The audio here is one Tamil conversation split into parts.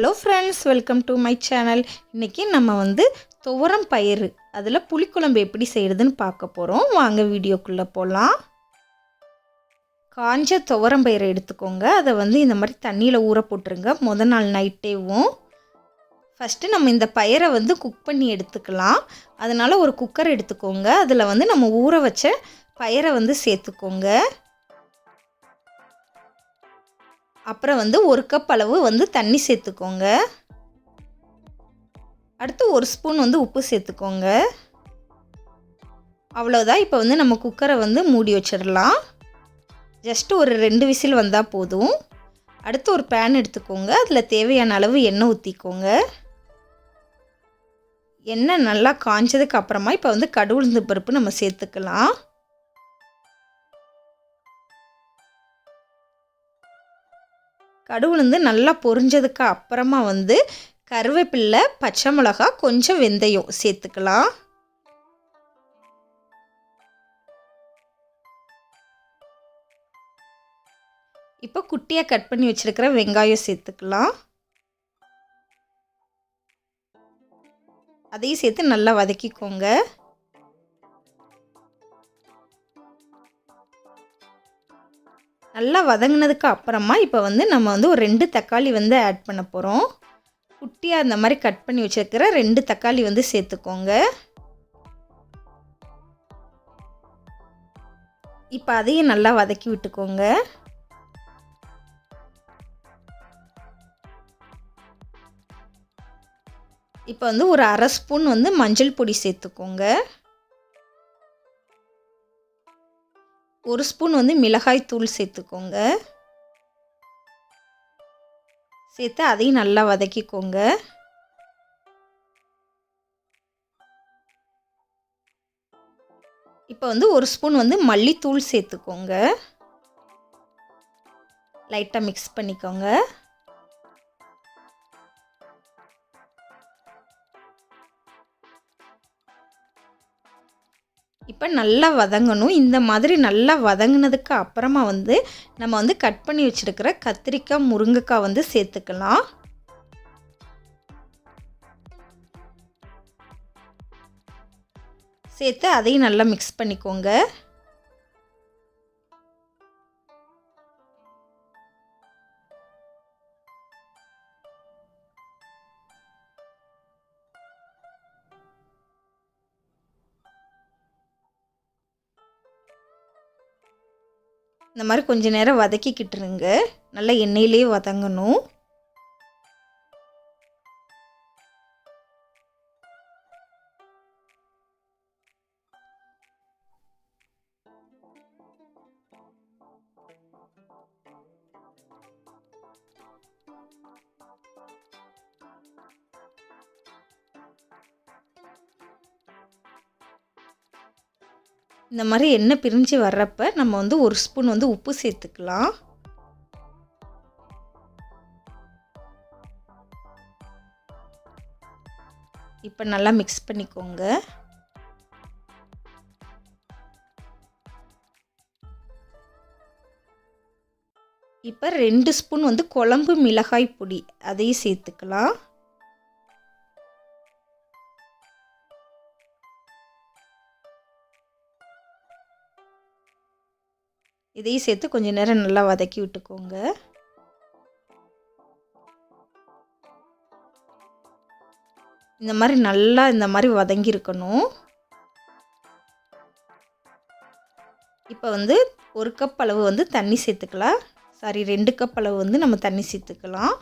Hello friends welcome to my channel இன்றைக்கி நம்ம வந்து துவரம் பயிறு அதில் புளிக்குழம்பு எப்படி செய்கிறதுன்னு பார்க்க போகிறோம் வாங்க வீடியோக்குள்ளே போகலாம் காஞ்ச துவரம் பயிரை எடுத்துக்கோங்க. அதை வந்து இந்த மாதிரி தண்ணியில் ஊற போட்டுருங்க. முத நாள் நைட்டேவும் ஃபஸ்ட்டு நம்ம இந்த பயிரை வந்து குக் பண்ணி எடுத்துக்கலாம். அதனால் ஒரு குக்கர் எடுத்துக்கோங்க. அதில் வந்து நம்ம ஊற வச்ச பயிரை வந்து சேர்த்துக்கோங்க. அப்புறம் வந்து ஒரு கப் அளவு வந்து தண்ணி சேர்த்துக்கோங்க. அடுத்து ஒரு ஸ்பூன் வந்து உப்பு சேர்த்துக்கோங்க. அவ்வளோதான் இப்போ வந்து நம்ம குக்கரை வந்து மூடி வச்சிடலாம். ஜஸ்ட் ஒரு ரெண்டு விசில் வந்தால் போதும். அடுத்து ஒரு பேன் எடுத்துக்கோங்க. அதில் தேவையான அளவு எண்ணெய் ஊற்றிக்கோங்க எண்ணெய் நல்லா காஞ்சதுக்கு அப்புறமா இப்போ வந்து கடுகுளுந்து பருப்பு நம்ம சேர்த்துக்கலாம். கடுகுளுந்து நல்லா பொரிஞ்சதுக்கு அப்புறமா வந்து கருவேப்பில்லை பச்சை மிளகா கொஞ்சம் வெந்தயம் சேர்த்துக்கலாம். இப்போ குட்டியாக கட் பண்ணி வச்சுருக்கிற வெங்காயம் சேர்த்துக்கலாம். அதையும் சேர்த்து நல்லா வதக்கிக்கோங்க. நல்லா வதங்கினதுக்கு அப்புறமா இப்போ வந்து நம்ம வந்து ஒரு ரெண்டு தக்காளி வந்து ஆட் பண்ண போகிறோம் குட்டியாக அந்த மாதிரி கட் பண்ணி வச்சுருக்கிற ரெண்டு தக்காளி வந்து சேர்த்துக்கோங்க. இப்போ அதையும் நல்லா வதக்கி விட்டுக்கோங்க. இப்போ வந்து ஒரு அரை ஸ்பூன் வந்து மஞ்சள் பொடி சேர்த்துக்கோங்க. ஒரு ஸ்பூன் வந்து மிளகாய் தூள் சேர்த்துக்கோங்க. சேர்த்து அதையும் நல்லா வதக்கிக்கோங்க. இப்போ வந்து ஒரு ஸ்பூன் வந்து மல்லித்தூள் சேர்த்துக்கோங்க. லைட்டாக மிக்ஸ் பண்ணிக்கோங்க. இப்போ நல்லா வதங்கணும். இந்த மாதிரி நல்லா வதங்கினதுக்கு அப்புறமா வந்து நம்ம வந்து கட் பண்ணி வச்சுருக்கிற கத்திரிக்காய் முருங்கைக்காய் வந்து சேர்த்துக்கலாம். சேர்த்து அதையும் நல்லா மிக்ஸ் பண்ணிக்கோங்க. இந்த மாதிரி கொஞ்ச நேரம் வதக்கிக்கிட்டுருங்க. நல்லா எண்ணெயிலே வதங்கணும். இந்த மாதிரி எண்ணெய் பிரிஞ்சு வர்றப்ப நம்ம வந்து ஒரு ஸ்பூன் வந்து உப்பு சேர்த்துக்கலாம். இப்போ நல்லா மிக்ஸ் பண்ணிக்கோங்க. இப்போ ரெண்டு ஸ்பூன் வந்து குழம்பு மிளகாய் பொடி அதையும் சேர்த்துக்கலாம். இதையும் சேர்த்து கொஞ்சம் நேரம் நல்லா வதக்கி விட்டுக்கோங்க. இந்த மாதிரி நல்லா இந்த மாதிரி வதங்கியிருக்கணும். இப்போ வந்து ஒரு கப் அளவு வந்து தண்ணி சேர்த்துக்கலாம். சாரி ரெண்டு கப் அளவு வந்து நம்ம தண்ணி சேர்த்துக்கலாம்.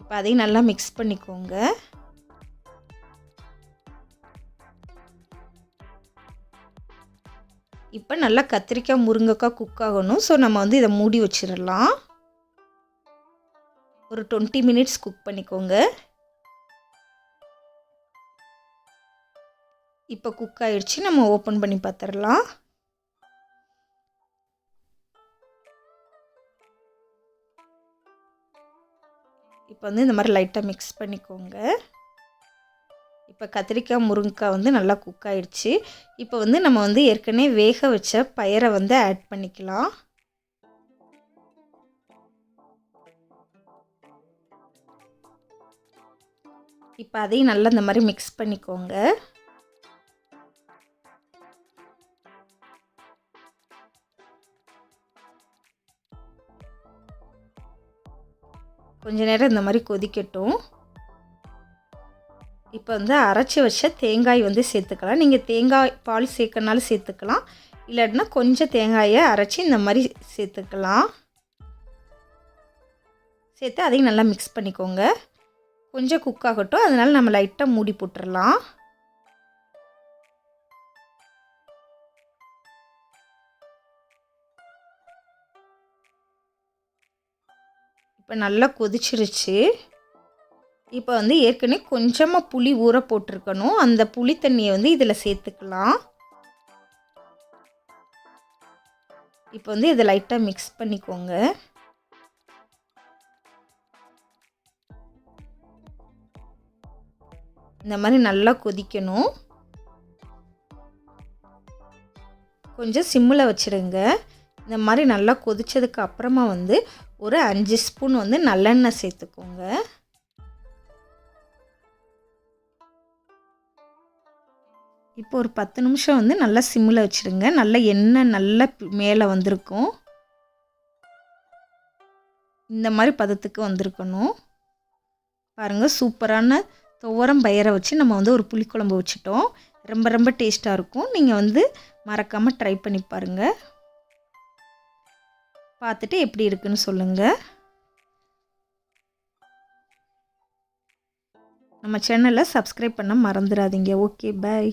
இப்போ அதையும் நல்லா மிக்ஸ் பண்ணிக்கோங்க. இப்போ நல்லா கத்திரிக்காய் முருங்கைக்காய் குக் ஆகணும். ஸோ நம்ம வந்து இதை மூடி வச்சிடலாம். ஒரு டுவெண்ட்டி மினிட்ஸ் குக் பண்ணிக்கோங்க. இப்போ குக் ஆயிடுச்சு. நம்ம ஓப்பன் பண்ணி பார்த்துடலாம் இப்போ வந்து இந்த மாதிரி லைட்டாக மிக்ஸ் பண்ணிக்கோங்க. இப்போ கத்திரிக்காய் முருங்கைக்காய் வந்து நல்லா குக் ஆயிடுச்சு. இப்போ வந்து நம்ம வந்து ஏற்கனவே வேக வச்ச பயிரை வந்து ஆட் பண்ணிக்கலாம். இப்போ அதையும் நல்லா இந்த மாதிரி மிக்ஸ் பண்ணிக்கோங்க. கொஞ்ச நேரம் இந்த மாதிரி கொதிக்கட்டும். இப்போ வந்து அரைச்சி வச்ச தேங்காய் வந்து சேர்த்துக்கலாம். நீங்கள் தேங்காய் பால் சேர்க்கறனாலும் சேர்த்துக்கலாம். இல்லாட்டினா கொஞ்சம் தேங்காயை அரைச்சி இந்த மாதிரி சேர்த்துக்கலாம். சேர்த்து அதையும் நல்லா மிக்ஸ் பண்ணிக்கோங்க. கொஞ்சம் குக் ஆகட்டும். அதனால் நம்ம லைட்டாக மூடி போட்டுடலாம் இப்போ நல்லா கொதிச்சிருச்சு. இப்போ வந்து ஏற்கனவே கொஞ்சமாக புளி ஊற போட்டிருக்கணும். அந்த புளி தண்ணியை வந்து இதில் சேர்த்துக்கலாம். இப்போ வந்து இதை லைட்டாக மிக்ஸ் பண்ணிக்கோங்க. இந்த மாதிரி நல்லா கொதிக்கணும். கொஞ்சம் சிம்மில் வச்சுடுங்க இந்த மாதிரி நல்லா கொதித்ததுக்கு அப்புறமா வந்து ஒரு அஞ்சு ஸ்பூன் வந்து நல்லெண்ணெய் சேர்த்துக்கோங்க. இப்போ ஒரு பத்து நிமிஷம் வந்து நல்லா சிம்மில் வச்சுருங்க. நல்லா எண்ணெய் நல்லா மேலே வந்திருக்கும். இந்த மாதிரி பதத்துக்கு வந்திருக்கணும். பாருங்கள் சூப்பரான துவரம் பயிரை வச்சு நம்ம வந்து ஒரு புளிக்குழம்பு வச்சுட்டோம். ரொம்ப ரொம்ப டேஸ்ட்டாக இருக்கும். நீங்கள் வந்து மறக்காமல் ட்ரை பண்ணி பாருங்கள் பார்த்துட்டு எப்படி இருக்குன்னு சொல்லுங்கள் நம்ம சேனலை சப்ஸ்கிரைப் பண்ண மறந்துடாதீங்க. Okay bye.